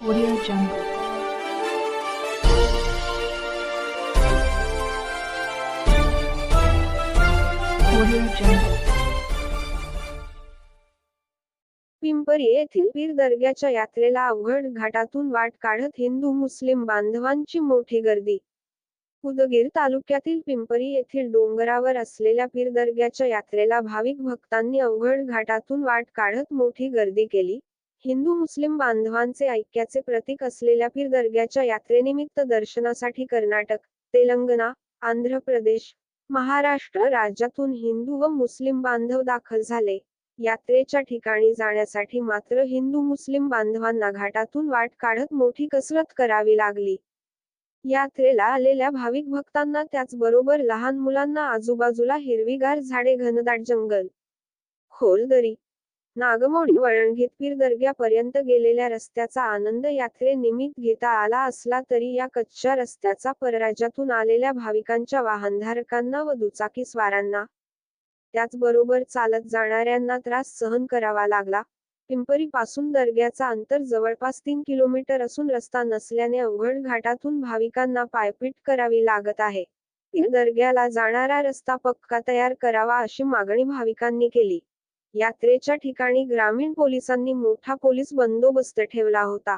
Audio Jungle. Pimpri येथील पीर दर्ग्याच्या यात्रेला अवघड घाटातून वाट काढत हिंदू मुस्लिम बांधवांची मोठी गर्दी. उदगीर तालुक्यातील पिंपरी येथील डोंगरावर असलेल्या पीर दर्ग्याच्या यात्रेला भाविक भक्तांनी अवघड घाटातून वाट काढत मोठी गर्दी केली. हिंदू मुस्लिम बांधवांचे ऐक्याचे प्रतीक असलेल्या पीर दर्ग्याच्या यात्रेनिमित्त दर्शनासाठी कर्नाटक तेलंगणा आंध्र प्रदेश महाराष्ट्र राज्यातून हिंदू व मुस्लिम बांधव दाखल झाले. यात्रेच्या ठिकाणी जाण्यासाठी मात्र हिंदू मुस्लिम बांधवांना घाटातून वाट काढत मोठी कसरत करावी लागली. यात्रेला आलेल्या भाविक भक्तांना त्याचबरोबर लहान मुलांना आजूबाजूला हिरवीगार झाडे घनदाट जंगल खोल दरी नागमोडी वळण घेत पीर दर्ग्यापर्यंत गेलेल्या रस्त्याचा आनंद यात्रेनिमित्त घेता आला असला तरी या कच्च्या रस्त्याचा परराज्यातून आलेल्या भाविकांच्या वाहनधारकांना व दुचाकी स्वारांना त्याचबरोबर चालत जाणाऱ्यांना त्रास सहन करावा लागला. पिंपरी पासून दर्ग्याचा अंतर जवळपास तीन किलोमीटर असून रस्ता नसल्याने अवघड घाटातून भाविकांना पायपीट करावी लागत आहे. दर्ग्याला जाणारा रस्ता पक्का तयार करावा अशी मागणी भाविकांनी केली. यात्रेच्या ठिकाणी ग्रामीण पोलिसांनी मोठा पोलीस बंदोबस्त ठेवला होता.